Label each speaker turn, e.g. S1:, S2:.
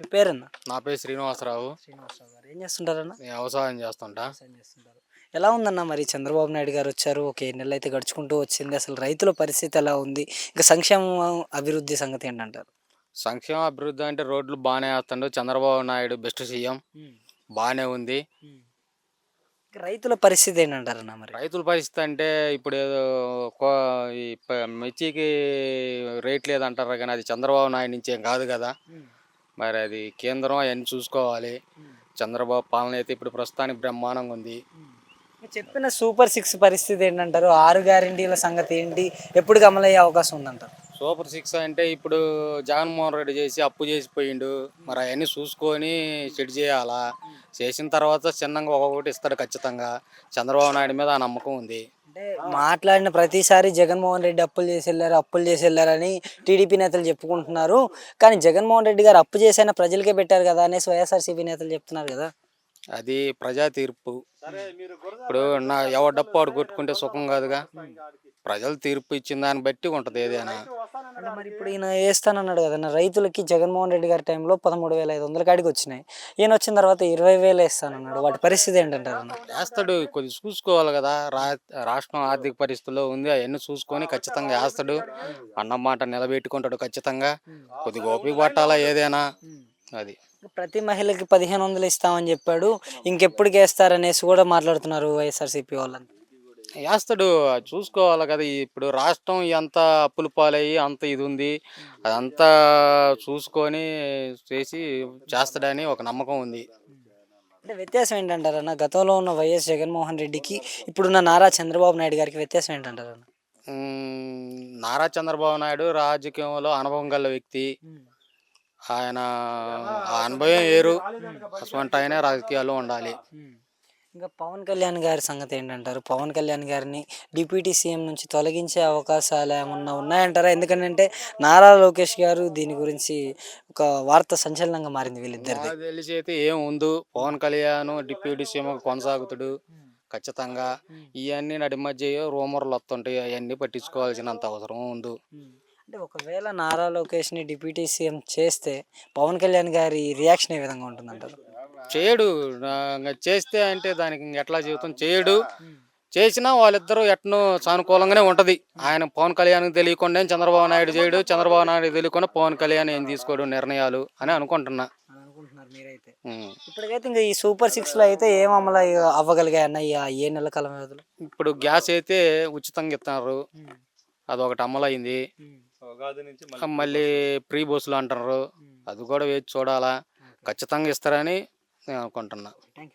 S1: మీ పేరన్నా?
S2: నా పేరు శ్రీనివాసరావు.
S1: శ్రీనివాసరావు గారు. ఏం చేస్తుంటారన్న?
S2: నేను వ్యవసాయం చేస్తుంటా.
S1: వ్యవసాయం చేస్తుంటారు. ఎలా ఉందన్న మరి చంద్రబాబు నాయుడు గారు వచ్చారు? ఒక ఏడు నెలలు అయితే గడుచుకుంటూ వచ్చింది. అసలు రైతుల పరిస్థితి ఎలా ఉంది? ఇంకా సంక్షేమం అభివృద్ధి సంగతి ఏంటంటారు?
S2: సంక్షేమ అభివృద్ధి అంటే రోడ్లు బాగానే వేస్తుండు. Chandrababu Naidu best CM. బాగానే ఉంది.
S1: ఇంకా రైతుల పరిస్థితి ఏంటంటారన్న మరి?
S2: రైతుల పరిస్థితి అంటే ఇప్పుడు ఏదో కో- ఈ ప- మిర్చికి రేట్ లేదంటారు కానీ అది చంద్రబాబు నాయుడు నుంచి ఏం కాదు కదా. మరి అది కేంద్రం అవన్నీ చూసుకోవాలి. చంద్రబాబు పాలన అయితే ఇప్పుడు ప్రస్తుతానికి బ్రహ్మాండంగా ఉంది.
S1: మీరు చెప్పిన సూపర్ సిక్స్ పరిస్థితి ఏంటంటారు? ఆరు గ్యారంటీల సంగతి ఏంటి? ఎప్పుడు అమలయ్యే అవకాశం ఉందంటారు?
S2: సూపర్ సిక్స్ అంటే ఇప్పుడు జగన్మోహన్ రెడ్డి చేసి అప్పు చేసి పోయిండు మరి అవన్నీ చూసుకొని సెట్ చేయాలా? చేసిన తర్వాత చిన్నగా ఒక్కొక్కటి ఇస్తాడు ఖచ్చితంగా. చంద్రబాబు నాయుడు మీద ఆ నమ్మకం ఉంది.
S1: మాట్లాడిన ప్రతిసారి జగన్మోహన్ రెడ్డి అప్పులు చేసి వెళ్ళారు అప్పులు చేసి వెళ్ళారని టీడీపీ నేతలు చెప్పుకుంటున్నారు. కానీ జగన్మోహన్ రెడ్డి గారు అప్పు చేసైనా ప్రజలకే పెట్టారు కదా అనేసి వైఎస్ఆర్సీపీ నేతలు చెప్తున్నారు కదా.
S2: అది ప్రజా తీర్పు. ఇప్పుడు నా ఎవరి డప్పు వాడు కొట్టుకుంటే సుఖం కాదుగా? ప్రజలు తీర్పు ఇచ్చిన దాన్ని బట్టి ఉంటుంది ఏదైనా.
S1: అంటే మరి ఇప్పుడు ఈయన వేస్తానన్నాడు కదా రైతులకి జగన్మోహన్ రెడ్డి గారి టైంలో పదమూడు వేల ఐదు వందల కాడికి వచ్చినాయి. ఈయన వచ్చిన తర్వాత ఇరవై వేలు వేస్తానన్నాడు. వాటి పరిస్థితి ఏంటంటారు అన్న?
S2: వేస్తాడు. కొద్ది చూసుకోవాలి కదా. రా రాష్ట్రం ఆర్థిక పరిస్థితుల్లో ఉంది. అవన్నీ చూసుకొని ఖచ్చితంగా వేస్తాడు. అన్నమాట నిలబెట్టుకుంటాడు ఖచ్చితంగా. కొద్దిగా ఓపిక పట్టాలా ఏదైనా? అది.
S1: ప్రతి మహిళకి పదిహేను వందలు ఇస్తామని చెప్పాడు. ఇంకెప్పటికి వేస్తారనేసి కూడా మాట్లాడుతున్నారు వైఎస్ఆర్సీపీ వాళ్ళంతా.
S2: వేస్తాడు అది చూసుకోవాలి కదా! ఇప్పుడు రాష్ట్రం ఎంత అప్పుల పాలయ్యి అంత ఇది ఉంది అదంతా చూసుకొని చేసి చేస్తాడని ఒక నమ్మకం ఉంది.
S1: అంటే వ్యత్యాసం ఏంటంటారు అన్న? గతంలో ఉన్న వైఎస్ జగన్మోహన్ రెడ్డికి ఇప్పుడున్న నారా చంద్రబాబు నాయుడు గారికి వ్యత్యాసం ఏంటంటారు అన్న?
S2: నారా చంద్రబాబు నాయుడు రాజకీయంలో అనుభవం గల వ్యక్తి. ఆయన ఆ అనుభవం వేరు అటువంటి ఆయనే రాజకీయాల్లో ఉండాలి.
S1: ఇంకా పవన్ కళ్యాణ్ గారి సంగతి ఏంటంటారు? పవన్ కళ్యాణ్ గారిని డిప్యూటీ సీఎం నుంచి తొలగించే అవకాశాలు ఏమన్నా ఉన్నాయంటారా? ఎందుకంటే నారా లోకేష్ గారు దీని గురించి ఒక వార్త సంచలనంగా మారింది వీళ్ళిద్దరిది.
S2: తెలిసి అయితే ఏం ఉందో. పవన్ కళ్యాణ్ డిప్యూటీ సీఎం కొనసాగుతాడు. ఖచ్చితంగా ఇవన్నీ నడి మధ్య రూమర్లు వస్తుంటాయి. అవన్నీ పట్టించుకోవాల్సినంత అవసరం ఉంది.
S1: అంటే ఒకవేళ నారా లోకేష్ని డిప్యూటీ సీఎం చేస్తే పవన్ కళ్యాణ్ గారి రియాక్షన్ ఏ విధంగా ఉంటుందంటారు?
S2: చేయడు. చేస్తే అంటే దానికి ఇంక ఎట్లా జీవితం చేయడు. చేసినా వాళ్ళిద్దరూ ఎట్నో సానుకూలంగానే ఉంటది. ఆయన పవన్ కళ్యాణ్ తెలియకుండా చంద్రబాబు నాయుడు చేయడు. చంద్రబాబు నాయుడు తెలియకుండా పవన్ కళ్యాణ్ ఏం తీసుకోడు నిర్ణయాలు అని అనుకుంటున్నా.
S1: మీరైతే. ఇప్పటికైతే ఇంకా ఈ సూపర్ సిక్స్లో అయితే ఏం అమలు అయ్య- అవ్వగలిగాయి అన్న ఈ ఆ ఏ నెలల కాలం వ్యవధిలో?
S2: ఇప్పుడు గ్యాస్ అయితే ఉచితంగా ఇస్తున్నారు. అదొకటి అమలైంది. మళ్ళీ ప్రీ బస్సులు అంటున్నారు. అది కూడా వేచి చూడాలా. ఖచ్చితంగా ఇస్తారని నేను అనుకుంటున్నా.
S1: Thank you